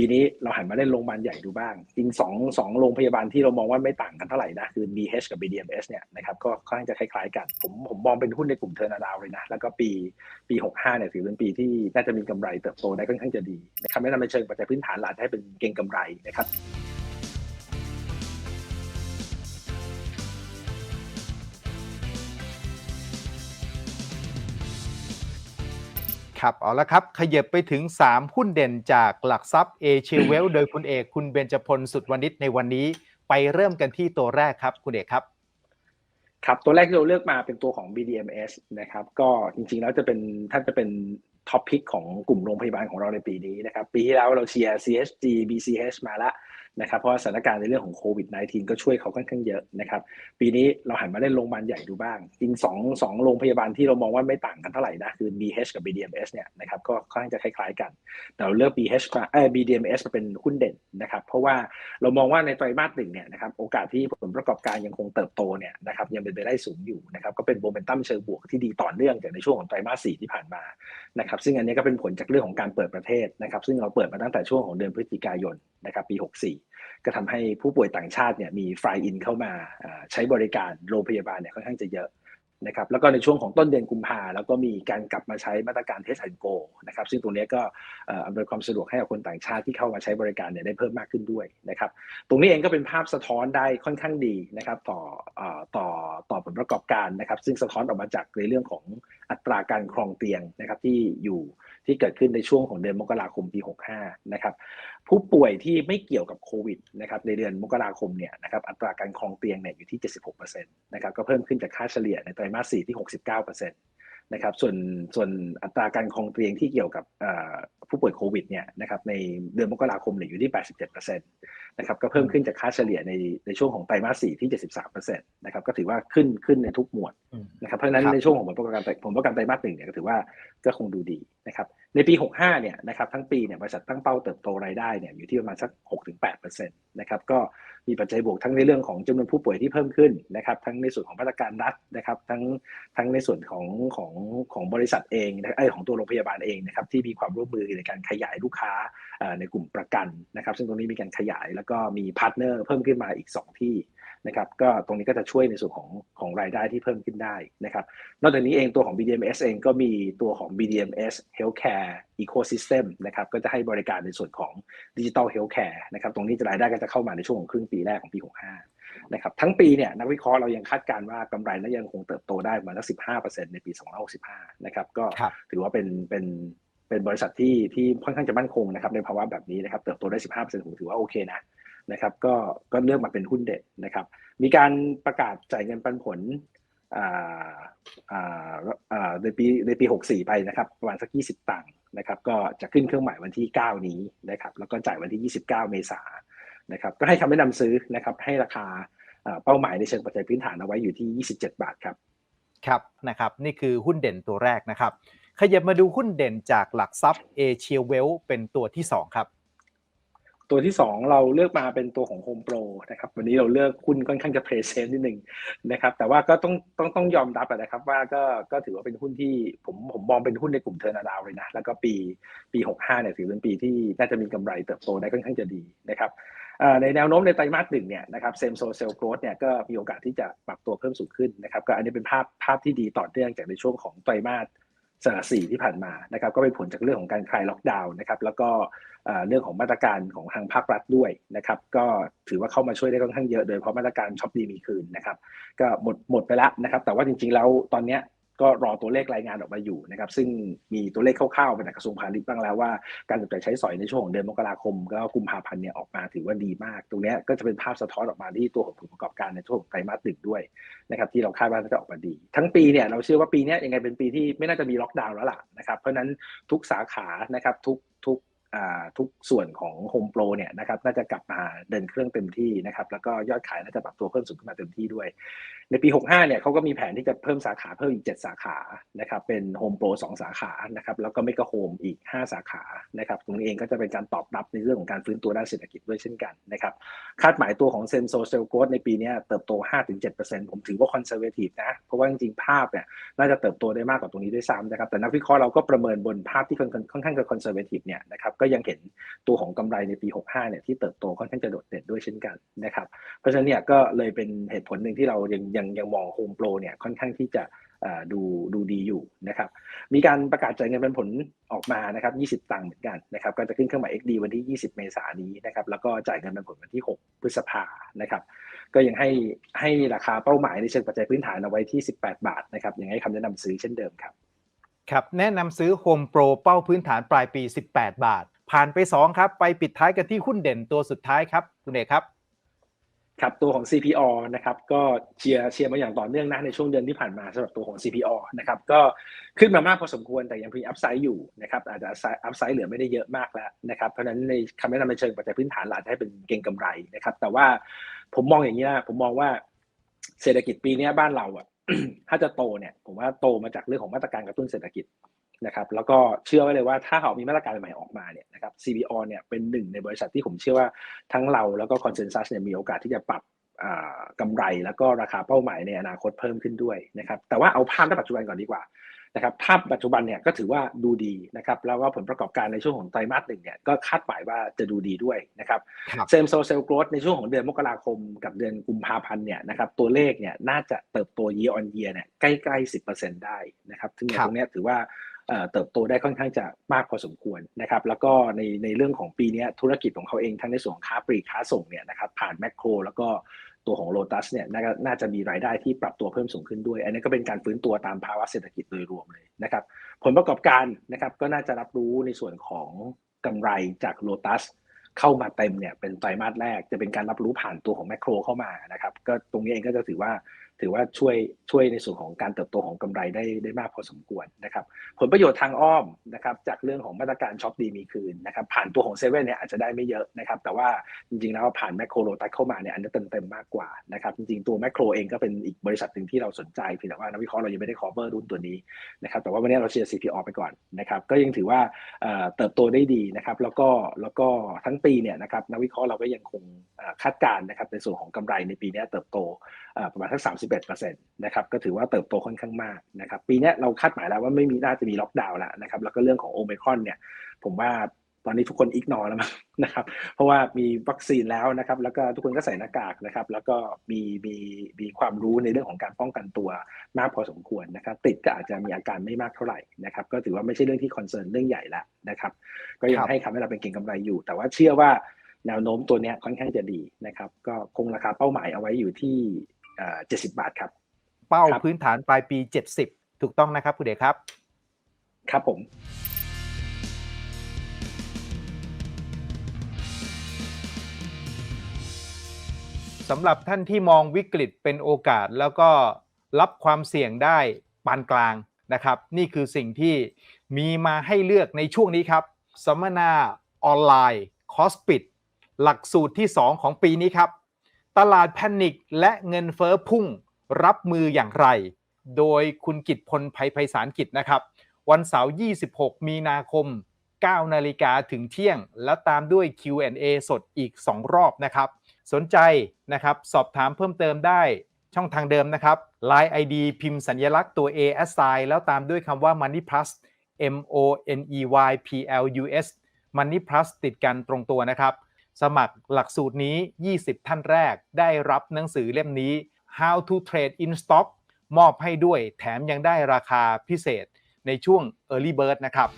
ปีนี้เราหันมาเล่นโรงพยาบาลใหญ่ดูบ้าง จริงสองสองโรงพยาบาลที่เรามองว่าไม่ต่างกันเท่าไหร่นะ คือ BH กับ BDMS เนี่ยนะครับก็ค่อนข้างจะคล้ายๆกัน ผมผมมองเป็นหุ้นในกลุ่มเทอร์นาดาวเลยนะ แล้วก็ปีปี 65เนี่ยถือเป็นปีที่น่าจะมีกำไรเติบโตได้ค่อนข้างจะดีนะครับไม่นำในเชิงปัจจัยพื้นฐานหลักให้เป็นเก่งกำไรนะครับ ครับเอาละครับ ขยับไปถึง 3 หุ้นเด่นจากหลักทรัพย์เอเชียเวลโดยคุณเอกคุณเบญจพลสุดวณิชในวันนี้ไปเริ่มกันที่ตัวแรกครับ คุณเอกครับ ครับตัวแรกที่เราเลือกมาเป็นตัวของ BDMS นะครับ ก็จริงๆแล้วจะเป็นท่านจะเป็นท็อปพิกของกลุ่มโรงพยาบาลของเราในปีนี้นะครับ ปีที่แล้วเราเชียร์ CHG BCH มาละนะครับเพราะสถานการณ์ในเรื่องของโควิด -19 ก็ช่วยเขาค่อนข้างเยอะนะครับ ปีนี้เราหันมาเล่นโรงพยาบาลใหญ่ดูบ้างจริงสองสองโรงพยาบาลที่เรามองว่าไม่ต่างกันเท่าไหร่นะคือ BH กับ BDMS เนี่ยนะครับก็ค่อนข้างจะคล้ายๆกัน แต่เราเลือก BH มาเอ่อ BDMS มาเป็นหุ้นเด่นนะครับ เพราะว่าเรามองว่าในไตรมาสหนึ่งเนี่ยนะครับโอกาสที่ผลประกอบการยังคงเติบโตเนี่ยนะครับยังเป็นไปได้สูงอยู่นะครับก็เป็นโมเมนตัมเชิงบวกที่ดีต่อเนื่องจากในช่วงของไตรมาสสี่ที่ผ่านมานะครับซึ่งอันนี้ก็เป็นผลจากเรื่องของการเปิดประเทศนะครับซึ่งเราเปิดมาตั้งแต่ช่วงของเดือนพฤศจิกายนนะครับปี 64 ก็ทำให้ผู้ป่วยต่างชาติเนี่ยมีฟลายอินเข้ามาใช้บริการโรงพยาบาลเนี่ยค่อนข้างจะเยอะนะครับแล้วก็ในช่วงของต้นเดือนกุมภาแล้วก็มีการกลับมาใช้มาตรการเทสแอนโกนะครับซึ่งตรงนี้ก็อำนวยความสะดวกให้กับคนต่างชาติที่เข้ามาใช้บริการเนี่ยได้เพิ่มมากขึ้นด้วยนะครับตรงนี้เองก็เป็นภาพสะท้อนได้ค่อนข้างดีนะครับต่อต่อต่อผลประกอบการนะครับซึ่งสะท้อนออกมาจากในเรื่องของ อัตราการครองเตียงนะครับที่อยู่ที่เกิดขึ้นในช่วงของเดือนมกราคมปี 65 นะครับผู้ป่วยที่ไม่เกี่ยวกับโควิดนะครับในเดือนมกราคมเนี่ยนะครับอัตราการครองเตียงเนี่ยอยู่ที่ 76%นะครับก็เพิ่มขึ้นจากค่าเฉลี่ยในไตรมาส 4 ที่ 69%นะครับส่วนส่วนอัตราการครองเตียงที่เกี่ยวกับผู้ป่วยโควิดเนี่ยนะครับในเดือนมกราคมเนี่ยอยู่ที่ 87%นะครับก็เพิ่มขึ้นจากค่าเฉลี่ยในในช่วงของไตรมาส 4 ที่ 73%นะครับก็ถือว่าขึ้นขึ้นในทุกหมวดนะครับเพราะฉะนั้นในช่วงของผลประกอบการผลประกอบการไตรมาสหนึ่งเนี่ยก็ถือว่าก็คงดูดีนะครับในปี 65 เนี่ยนะครับทั้งปีเนี่ยบริษัทตั้งเป้าเติบโตรายได้เนี่ยอยู่ที่ประมาณสัก 6-8%นะครับก็มีปัจจัยบวกทั้งในเรื่องของจำนวนผู้ป่วยที่เพิ่มขึ้นนะครับทั้งในส่วนของมาตรการรัฐนะครับทั้งทั้งในส่วนของของของบริษัทเองไอของตัวโรงพยาบาลเองนะครับที่มีความร่วมมือในการขยายลูกค้าในกลุ่มประกันนะครับซึ่งตรงนี้มีการขยายแล้วก็มีพาร์ทเนอร์เพิ่มขึ้นมาอีก 2 ที่ นะครับก็ตรงนี้ก็จะช่วยในส่วนของของรายได้ที่เพิ่มขึ้นได้นะครับนอกจากนี้เองตัวของ BDMS เองก็มีตัวของ BDMS Healthcare Ecosystem นะครับก็จะให้บริการในส่วนของ Digital Healthcare นะครับตรงนี้จะรายได้ก็จะเข้ามาในช่วงของครึ่งปีแรกของปี 65นะครับทั้งปีเนี่ยนักวิเคราะห์เรายังคาดการณ์ว่ากำไรนั้นยังคงเติบโตได้มาสัก 15%ในปี 2565 นะครับก็ถือว่าเป็นเป็นเป็นบริษัทที่ที่ค่อนข้างจะมั่นคงนะครับในภาวะแบบนี้นะครับเติบโตได้ 15%ผมถือว่าโอเคนะ นะครับก็ก็เลือกมาเป็นหุ้นเด็ดนะครับ มีการประกาศจ่ายเงินปันผลในปีในปี 64 ไปนะครับ ประมาณสัก 20 ตังค์นะครับ ก็จะขึ้นเครื่องหมายวันที่ 9 นี้นะครับ แล้วก็จ่ายวันที่ 29 เมษายนนะครับ ก็ให้คำแนะนำซื้อนะครับ ให้ราคาเป้าหมายในเชิงปัจจัยพื้นฐานเอาไว้อยู่ที่ 27 บาทครับ ครับนะครับ นี่คือหุ้นเด่นตัวแรกนะครับ ขยับมาดูหุ้นเด่นจากหลักทรัพย์เอเชียเวลเป็นตัวที่ 2 ครับ ตัวที่ 2 เราเลือกมาเป็นตัวของ Home Pro นะครับวันนี้เราเลือกหุ้นค่อนข้างจะเพรสเซนนิดหนึ่งนะครับแต่ว่าก็ต้องต้องต้องยอมรับนะครับว่าก็ก็ถือว่าเป็นหุ้นที่ผมผมมองเป็นหุ้นในกลุ่มเทอร์นาดาวเลยนะแล้วก็ปีปี 65เนี่ยถือเป็นปีที่น่าจะมีกำไรเติบโตได้ค่อนข้างจะดีนะครับในแนวโน้มในไตรมาสหนึ่งเนี่ยนะครับเซมโซเซลโกรดเนี่ยก็มีโอกาสที่จะปรับตัวเพิ่มสูงขึ้นนะครับก็อันนี้เป็นภาพภาพที่ดีต่อเนื่องจากในช่วงของไตรมาส สสี่ที่ผ่านมานะครับก็เป็นผลจากเรื่องของการคลายล็อกดาวน์นะครับแล้วก็เรื่องของมาตรการของทางภาครัฐด้วยนะครับก็ถือว่าเข้ามาช่วยได้ค่อนข้างเยอะโดยเพราะมาตรการช็อปดีมีคืนนะครับก็หมดหมดไปแล้วนะครับแต่ว่าจริงๆแล้วตอนเนี้ย ก็รอตัวเลขรายงานออกมาอยู่นะครับ ซึ่งมีตัวเลขคร่าวๆมาจากกระทรวงพาณิชย์บ้างแล้วว่าการจับจ่ายใช้สอยในช่วงของเดือนมกราคมก็กุมภาพันธ์เนี่ยออกมาถือว่าดีมาก ตรงนี้ก็จะเป็นภาพสะท้อนออกมาที่ตัวของผลประกอบการในช่วงไตรมาสหนึ่งด้วยนะครับที่เราคาดว่าจะออกมาดี ทั้งปีเนี่ยเราเชื่อว่าปีนี้ยังไงเป็นปีที่ไม่น่าจะมีล็อกดาวน์แล้วล่ะนะครับเพราะนั้นทุกสาขานะครับทุกทุก ทุกส่วนของ Home Pro เนี่ยนะครับน่าจะกลับมาเดินเครื่องเต็มที่นะครับแล้วก็ยอดขายน่าจะปรับตัวเพิ่มสูงขึ้นมาเต็มที่ด้วย ในปี 65 เนี่ยเขาก็มีแผนที่จะเพิ่มสาขาเพิ่มอีก 7 สาขานะครับเป็น Home Pro 2 สาขานะครับแล้วก็ Mega Home อีก 5 สาขานะครับตรงนี้เองก็จะเป็นการตอบรับในเรื่องของการฟื้นตัวด้านเศรษฐกิจด้วยเช่นกันนะครับคาดหมายตัวของเซนโซเซลโกดในปีนี้เติบโต 5-7%ผมถือว่าคอนเซอร์เวทีฟนะเพราะว่าจริงๆภาพเนี่ยน่าจะเติบโตได้มากกว่าตรงนี้ด้วยซ้ำนะครับแต่นักวิเคราะห์เราก็ประเมินบนภาพที่ค่อนข้างจะคอนเซอร์เวทีฟเนี่ยนะครับก็ยังเห็นตัวของกำไรในปี 65 เนี่ยที่เติบโตค่อนข้างจะโดดเด่นด้วยเช่นกันนะครับเพราะฉะนั้นเนี่ยก็เลยเป็นเหตุผลหนึ่งที่เรายังยังยังมองโฮมโปรเนี่ยค่อนข้างที่จะดูดูดีอยู่นะครับมีการประกาศจ่ายเงินเป็นผลออกมานะครับ 20 ตังค์เหมือนกันนะครับก็จะขึ้นเครื่องหมาย XD วันที่ 20 เมษายนนี้นะครับแล้วก็จ่ายเงินเป็นผลวันที่ 6 พฤษภานะครับก็ยังให้ให้ราคาเป้าหมายในเชิงปัจจัยพื้นฐานเอาไว้ที่ 18 บาทนะครับยังให้คำแนะนำซื้อเช่นเดิมครับ ครับแนะนำซื้อ Home Pro เป้าพื้นฐานปลายปี 18 บาท ผ่านไป 2 ครับ ไปปิดท้ายกันที่หุ้นเด่นตัวสุดท้ายครับ คุณเอกครับ ครับตัวของ CPO นะครับก็เชียร์เชียร์มาอย่างต่อเนื่องนะในช่วงเดือนที่ผ่านมาสำหรับตัวของ CPO นะครับก็ขึ้นมามากพอสมควรแต่ยังมีอัพไซด์อยู่นะครับอาจจะอัพไซด์เหลือไม่ได้เยอะมากแล้วนะครับเพราะฉะนั้นในคำแนะนำในเชิงปัจจัยพื้นฐานอาจจะให้เป็นเก่งกำไรนะครับแต่ว่าผมมองอย่างนี้นะผมมองว่าเศรษฐกิจปีนี้บ้านเราอะ ถ้าจะโตเนี่ยผมว่าโตมาจากเรื่องของมาตรการกระตุ้นเศรษฐกิจนะครับแล้วก็เชื่อไว้เลยว่าถ้าเขามีมาตรการใหม่ออกมาเนี่ยนะครับ CBO เนี่ยเป็นหนึ่งในบริษัทที่ผมเชื่อว่าทั้งเราแล้วก็คอนเซนแซสเนี่ยมีโอกาสที่จะปรับกำไรแล้วก็ราคาเป้าหมายในอนาคตเพิ่มขึ้นด้วยนะครับแต่ว่าเอาภาพในปัจจุบันก่อนดีกว่า นะครับภาพปัจจุบันเนี่ยก็ถือว่าดูดีนะครับแล้วก็ผลประกอบการในช่วงของไตรมาสหนึ่งเนี่ยก็คาดหมายว่าจะดูดีด้วยนะครับเซมโซเซลโกรดในช่วงของเดือนมกราคมกับเดือนกุมภาพันธ์เนี่ยนะครับตัวเลขเนี่ยน่าจะเติบโต year on year เนี่ยใกล้ๆสิบเปอร์เซ็นต์ได้นะครับซึ่งตรงนี้ถือว่าเติบโตได้ค่อนข้างจะมากพอสมควรนะครับแล้วก็ในในเรื่องของปีนี้ธุรกิจของเขาเองทั้งในส่วนของค้าปลีกค้าส่งเนี่ยนะครับผ่านแมคโคร แล้วก็ ตัวของโลตัสเนี่ยน่าจะมีรายได้ที่ปรับตัวเพิ่มสูงขึ้นด้วย อันนี้ก็เป็นการฟื้นตัวตามภาวะเศรษฐกิจโดยรวมเลยนะครับ ผลประกอบการนะครับก็น่าจะรับรู้ในส่วนของกำไรจากโลตัสเข้ามาเต็มเนี่ยเป็นไตรมาสแรกจะเป็นการรับรู้ผ่านตัวของแมคโครเข้ามานะครับ ก็ตรงนี้เองก็จะถือว่า ถือว่าช่วยช่วยในส่วนของการเติบโตของกำไรได้ได้มากพอสมควรนะครับ ผลประโยชน์ทางอ้อมนะครับจากเรื่องของมาตรการช็อปดีมีคืนนะครับ ผ่านตัวของเซเว่นเนี่ยอาจจะได้ไม่เยอะนะครับ แต่ว่าจริงๆแล้วผ่านแมคโครโลตัสเข้ามาเนี่ยอันนี้เต็มเต็มมากกว่านะครับ จริงๆตัวแมคโครเองก็เป็นอีกบริษัทหนึ่งที่เราสนใจเพียงแต่ว่านักวิเคราะห์เรายังไม่ได้ cover รุ่นตัวนี้นะครับ แต่ว่าวันนี้เราเชียร์ CPO ไปก่อนนะครับ ก็ยังถือว่าเติบโตได้ดีนะครับ แล้วก็แล้วก็ทั้งปีเนี่ยนะครับนักวิเคราะห์เราก็ยังคงคาดการณ์นะครับในส่วนของกำไรในปีนี้เติบโตประมาณสัก31%นะครับก็ถือว่าเติบโตค่อนข้างมากนะครับปีนี้เราคาดหมายแล้วว่าไม่มีน่าจะมีล็อกดาวน์แล้วนะครับแล้วก็เรื่องของโอเมคอนเนี่ยผมว่าตอนนี้ทุกคนอิกนอแล้วมั้งนะครับเพราะว่ามีวัคซีนแล้วนะครับแล้วก็ทุกคนก็ใส่หน้ากากนะครับแล้วก็มีมีมีความรู้ในเรื่องของการป้องกันตัวมากพอสมควรนะครับติดก็อาจจะมีอาการไม่มากเท่าไหร่นะครับก็ถือว่าไม่ใช่เรื่องที่คอนเซิร์นเรื่องใหญ่ละนะครับก็ยังให้คำให้เราเป็นเก่งกำไรอยู่ แต่ว่าเชื่อว่าแนวโน้มตัวนี้ค่อนข้างจะดีนะครับก็คงราคาเป้าหมายเอาไว้อยู่ที่ เจ็ดสิบบาทครับ เป้าพื้นฐานปลายปี70ถูกต้องนะครับคุณเดชครับ ครับผมสำหรับท่านที่มองวิกฤตเป็นโอกาสแล้วก็รับความเสี่ยงได้ปานกลางนะครับ นี่คือสิ่งที่มีมาให้เลือกในช่วงนี้ครับสัมมนาออนไลน์คอสปิดหลักสูตรที่ 2 ของปีนี้ครับ ตลาดแพนิคและเงินเฟอ้อพุ่งรับมืออย่างไร โดยคุณกิตพลภัยไพศาลกิจนะครับ วันเสาร์ 26 มีนาคม 9 นาฬิกาถึงเที่ยง แล้วตามด้วย Q&A สดอีก 2 รอบนะครับ สนใจนะครับสอบถามเพิ่มเติมได้ช่องทางเดิมนะครับ Line ID พิมพ์สัญลักษณ์ตัว A S I แล้วตามด้วยคำว่า Money Plus M O N E Y P L U S Money Plus ติดกันตรงตัวนะครับ สมัครหลักสูตรนี้ 20 ท่านแรกได้รับหนังสือเล่มนี้ How to Trade in Stock มอบให้ด้วยแถมยังได้ราคาพิเศษในช่วง Early Bird นะครับ